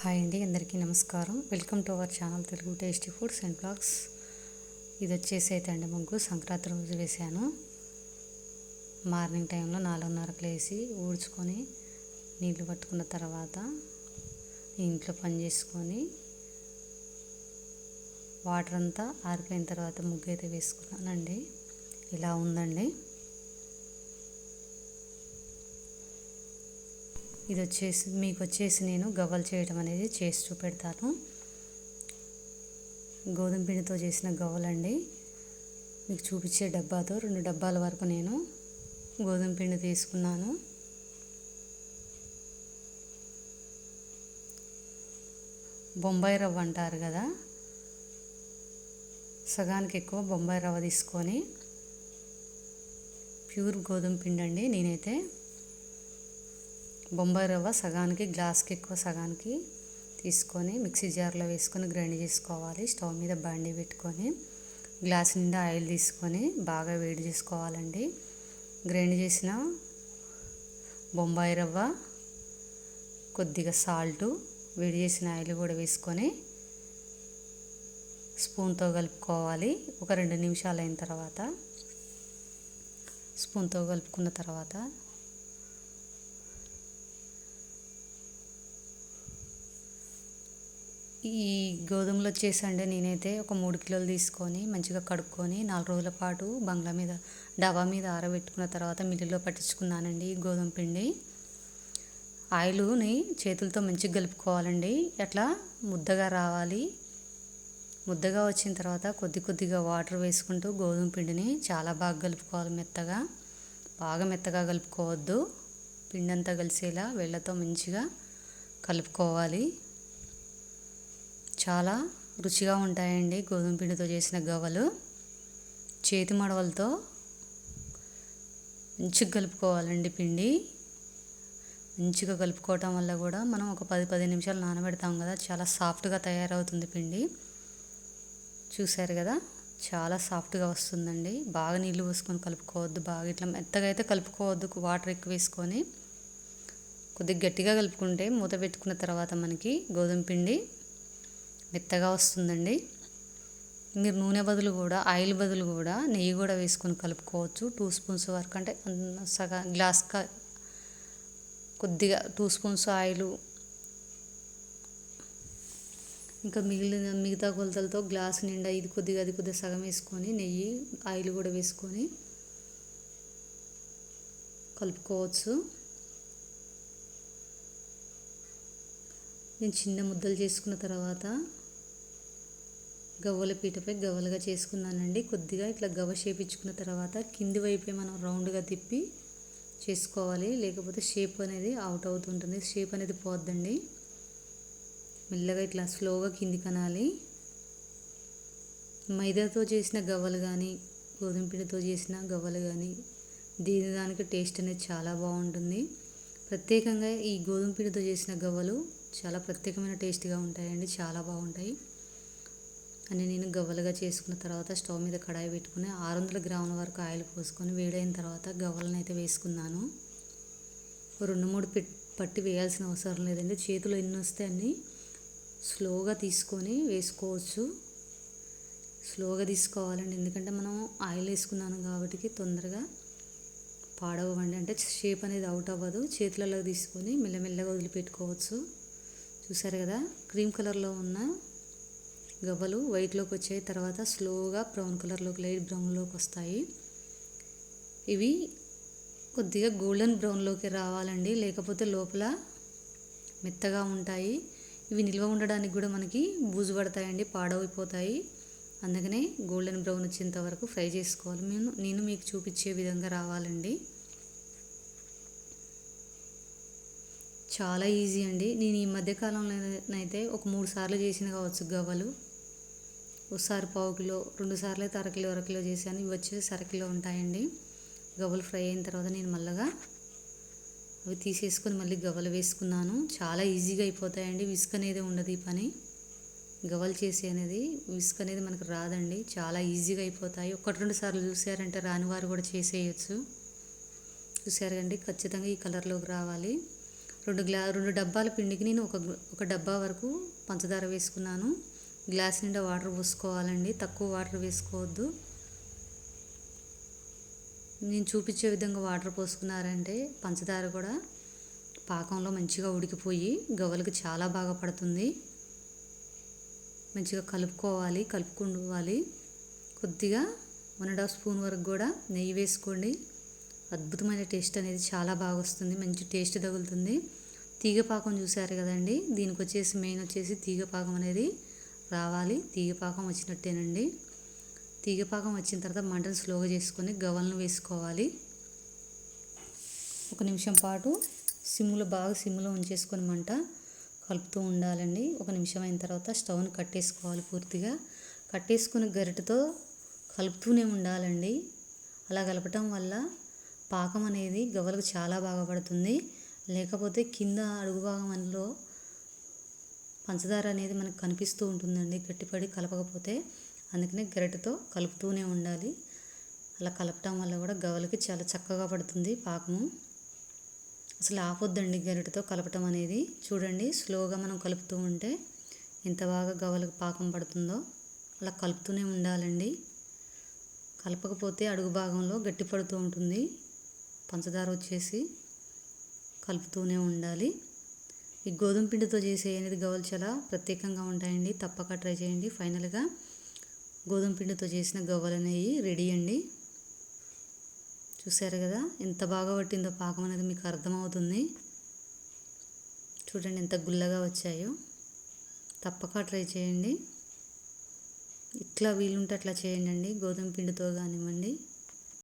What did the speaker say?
Hi అండి అందరికీ నమస్కారం. Welcome to our channel Telugu tasty foods and blogs. ఇది వచ్చేసి అయితే అండి ముగ్గు సంక్రాంతి రోజు వేసాను మార్నింగ్ టైంలో నాలుగున్నరకు లేసి ఊడ్చుకొని నీళ్ళు పట్టుకున్న తర్వాత ఇంట్లో పని చేసుకొని వాటర్ అంతా ఆరిపోయిన తర్వాత ముగ్గు అయితే వేసుకున్నానండి. ఇలా ఉందండి. ఇది వచ్చేసి మీకు వచ్చేసి నేను గవ్వలు చేయడం అనేది చేసి చూపెడతాను. గోధుమ పిండితో చేసిన గవ్వలండి. మీకు చూపించే డబ్బాతో రెండు డబ్బాల వరకు నేను గోధుమ పిండి తీసుకున్నాను. బొంబాయి రవ్వ అంటారు కదా? సగానికి ఎక్కువ బొంబాయి రవ్వ తీసుకొని ప్యూర్ గోధుమ పిండి అండి నేనైతే. బొంబాయి రవ్వ సగానికి గ్లాస్కి ఎక్కువ సగానికి తీసుకొని మిక్సీ జార్లో వేసుకొని గ్రైండ్ చేసుకోవాలి. స్టవ్ మీద బండి పెట్టుకొని గ్లాస్ నిండా ఆయిల్ తీసుకొని బాగా వేడి చేసుకోవాలండి. గ్రైండ్ చేసిన బొంబాయి రవ్వ కొద్దిగా సాల్టు వేడి చేసిన ఆయిల్ కూడా వేసుకొని స్పూన్తో కలుపుకోవాలి. ఒక రెండు నిమిషాలు అయిన తర్వాత స్పూన్తో కలుపుకున్న తర్వాత ఈ గోధుమలు వచ్చేసండి నేనైతే ఒక మూడు కిలోలు తీసుకొని మంచిగా కడుక్కొని నాలుగు రోజుల పాటు బంగ్లా మీద డబా మీద ఆరబెట్టుకున్న తర్వాత మిల్లులో పట్టించుకున్నానండి ఈ గోధుమ పిండి. ఆయిల్ని చేతులతో మంచిగా కలుపుకోవాలండి. అట్లా ముద్దగా రావాలి. ముద్దగా వచ్చిన తర్వాత కొద్ది కొద్దిగా వాటర్ వేసుకుంటూ గోధుమ పిండిని చాలా బాగా కలుపుకోవాలి మెత్తగా. బాగా మెత్తగా కలుపుకోవద్దు. పిండి అంతా కలిసేలా వేళ్ళతో మంచిగా కలుపుకోవాలి. చాలా రుచిగా ఉంటాయండి గోధుమ పిండితో చేసిన గవ్వలు. చేతి మడవలతో మంచిగా కలుపుకోవాలండి పిండి. మంచిగా కలుపుకోవటం వల్ల కూడా మనం ఒక పది పది నిమిషాలు నానబెడతాం కదా చాలా సాఫ్ట్గా తయారవుతుంది పిండి. చూశారు కదా చాలా సాఫ్ట్గా వస్తుందండి. బాగా నీళ్ళు పోసుకొని కలుపుకోవద్దు బాగా ఇట్లా మెత్తగా అయితే కలుపుకోవద్దు వాటర్ ఎక్కువ వేసుకొని. కొద్దిగా గట్టిగా కలుపుకుంటే మూత పెట్టుకున్న తర్వాత మనకి గోధుమ పిండి మెత్తగా వస్తుందండి. మీరు నూనె బదులు కూడా ఆయిల్ బదులు కూడా నెయ్యి కూడా వేసుకొని కలుపుకోవచ్చు. టూ స్పూన్స్ వరకు అంటే సగం గ్లాస్ కొద్దిగా టూ స్పూన్స్ ఆయిల్. ఇంకా మిగిలిన మిగతా కొలతలతో గ్లాస్ నిండా ఇది కొద్దిగా అది కొద్దిగా సగం వేసుకొని నెయ్యి ఆయిల్ కూడా వేసుకొని కలుపుకోవచ్చు. నేను చిన్న ముద్దలు చేసుకున్న తర్వాత గవ్వల పీటపై గవ్వలుగా చేసుకున్నానండి. కొద్దిగా ఇట్లా గవ్వ చేపించుకున్న తర్వాత కింది వైపే మనం రౌండ్గా తిప్పి చేసుకోవాలి. లేకపోతే షేప్ అనేది అవుట్ అవుతుంటుంది. షేప్ అనేది పోద్దండి. మెల్లగా ఇట్లా స్లోగా కింది కనాలి మైదాతో చేసిన గవ్వలు కానీ గోధుమ పిండితో చేసిన గవ్వలు కానీ దీని దానికి టేస్ట్ అనేది చాలా బాగుంటుంది. ప్రత్యేకంగా ఈ గోధుమ పిండితో చేసిన గవ్వలు చాలా ప్రత్యేకమైన టేస్ట్గా ఉంటాయండి. చాలా బాగుంటాయి. అని నేను గవ్వలుగా చేసుకున్న తర్వాత స్టవ్ మీద కడాయి పెట్టుకుని ఆరు వందల గ్రాముల వరకు ఆయిల్ పోసుకొని వేడైన తర్వాత గవ్వలను అయితే వేసుకున్నాను రెండు మూడు పట్టి వేయాల్సిన అవసరం లేదండి. చేతిలో ఎన్ని వస్తే అన్నీ స్లోగా తీసుకొని వేసుకోవచ్చు. స్లోగా తీసుకోవాలండి. ఎందుకంటే మనం ఆయిల్ వేసుకున్నాను కాబట్టి తొందరగా పాడవండి అంటే షేప్ అనేది అవుట్ అవ్వదు. చేతులలో తీసుకొని మెల్లమెల్లగా వదిలిపెట్టుకోవచ్చు. చూసారు కదా? క్రీమ్ కలర్లో ఉన్న గవ్వలు వైట్లోకి వచ్చాయి. తర్వాత స్లోగా బ్రౌన్ కలర్లోకి లైట్ బ్రౌన్లోకి వస్తాయి. ఇవి కొద్దిగా గోల్డెన్ బ్రౌన్లోకి రావాలండి. లేకపోతే లోపల మెత్తగా ఉంటాయి. ఇవి నిల్వ ఉండడానికి కూడా మనకి బూజు పడతాయండి పాడైపోతాయి అందుకనే గోల్డెన్ బ్రౌన్ వచ్చేంత వరకు ఫ్రై చేసుకోవాలి. నేను నేను మీకు చూపించే విధంగా రావాలండి. చాలా ఈజీ అండి. నేను ఈ మధ్యకాలంలో అయితే ఒక మూడు సార్లు చేసిన కావచ్చు గవ్వలు. ఒకసారి పావు కిలో రెండు సార్లు అయితే అరకిలో అరకిలో చేశాను. ఇవి వచ్చేసి అరకిలో ఉంటాయండి. గవ్వలు ఫ్రై అయిన తర్వాత నేను మళ్ళగా అవి తీసేసుకొని మళ్ళీ గవ్వలు వేసుకున్నాను. చాలా ఈజీగా అయిపోతాయండి. విసుక్ అనేది ఉండదు ఈ పని. గవ్వలు చేసి అనేది విసుక్ అనేది మనకు రాదండి. చాలా ఈజీగా అయిపోతాయి. ఒకటి రెండు సార్లు చూసారంటే రాని వారు కూడా చేసేయచ్చు. చూసారు కండి? ఖచ్చితంగా ఈ కలర్లోకి రావాలి. రెండు గ్లా రెండు డబ్బాల పిండికి నేను ఒక ఒక డబ్బా వరకు పంచదార వేసుకున్నాను. గ్లాస్ నిండా వాటర్ పోసుకోవాలండి. తక్కువ వాటర్ వేసుకోవద్దు. నేను చూపించే విధంగా వాటర్ పోసుకున్నారంటే పంచదార కూడా పాకంలో మంచిగా ఉడికిపోయి గవ్వలకు చాలా బాగా పడుతుంది. మంచిగా కలుపుకోవాలి కలుపుకోవాలి కొద్దిగా వన్ అండ్ హాఫ్ స్పూన్ వరకు కూడా నెయ్యి వేసుకోండి. అద్భుతమైన టేస్ట్ అనేది చాలా బాగా వస్తుంది. మంచి టేస్ట్ తగులుతుంది. తీగపాకం చూసారు కదండి? దీనికి వచ్చేసి మెయిన్ వచ్చేసి తీగపాకం అనేది. రావాలి. తీగ పాకం వచ్చినట్టేనండి. తీగ పాకం వచ్చిన తర్వాత మంటను స్లోగా చేసుకొని గవలను వేసుకోవాలి. ఒక నిమిషం పాటు సిమ్లో బాగా సిమ్లో ఉంచేసుకొని మంట కలుపుతూ ఉండాలండి. ఒక నిమిషం అయిన తర్వాత స్టవ్ని కట్టేసుకోవాలి పూర్తిగా. కట్టేసుకుని గరిటతో కలుపుతూనే ఉండాలండి. అలా కలపటం వల్ల పాకం అనేది గవ్వలకు చాలా బాగా పడుతుంది. లేకపోతే కింద అడుగు భాగం అందులో పంచదార అనేది మనకు కనిపిస్తూ ఉంటుందండి. గట్టిపడి కలపకపోతే అందుకనే గరిటెతో కలుపుతూనే ఉండాలి. అలా కలపటం వల్ల కూడా గవలకి చాలా చక్కగా పడుతుంది పాకము. అసలు ఆపొద్దండి గరిటతో కలపటం అనేది. చూడండి స్లోగా మనం కలుపుతూ ఉంటే ఎంత బాగా గవలకి పాకం పడుతుందో అలా కలుపుతూనే ఉండాలండి. కలపకపోతే అడుగు భాగంలో గట్టి పడుతూ ఉంటుంది. పంచదార వచ్చేసి కలుపుతూనే ఉండాలి. ఈ గోధుమ పిండితో చేసే అనేది గవ్వలు చాలా ప్రత్యేకంగా ఉంటాయండి. తప్పక ట్రై చేయండి. ఫైనల్గా గోధుమ పిండితో చేసిన గవ్వలు అనేవి రెడీ అండి. చూసారు కదా? ఎంత బాగా పట్టిందో పాకం అనేది మీకు అర్థమవుతుంది. చూడండి ఎంత గుల్లగా వచ్చాయో. తప్పక ట్రై చేయండి. ఇట్లా వీలుంటే అట్లా చేయండి అండి. గోధుమ పిండితో కానివ్వండి.